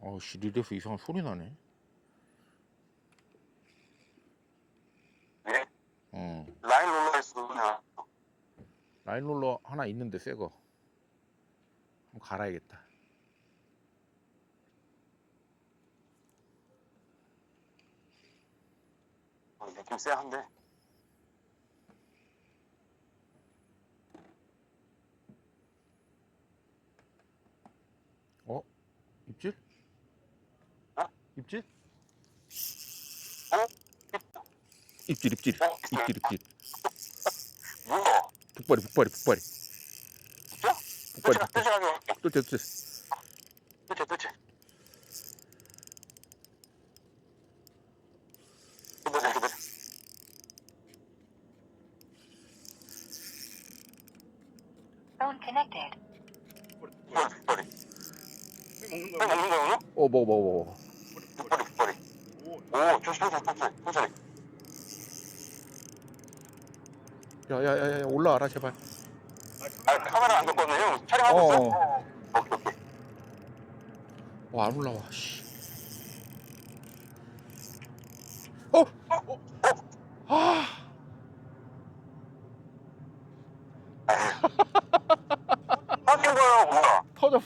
어씨 리레프 이상한 소리 나네. 네? 어 라인 롤러에서 그냥 라인 롤러 하나 있는데 새 거. 한번 갈아야겠다. 어, 느낌 쎄한데 어? 입질? 어? 입질? 어? 입질 입질 어? 입질 입질 뭐야? 북발이 북발이 북발이 진짜? 북발이 connected. 깃발이 깃발이 먹는 회 거야. 먹는 거야 오늘? 어 먹어 먹어 먹어 천천히, 천천히. 오, 조심, 조심, 천천히, 천천히. 야야야야 올라와라 제발. 어, 어. 아, 카메라 안 켰거든요. 촬영하고 어. 있어? 어. 오케이, 오케이. 와 안 올라와. 씨. 어. 아.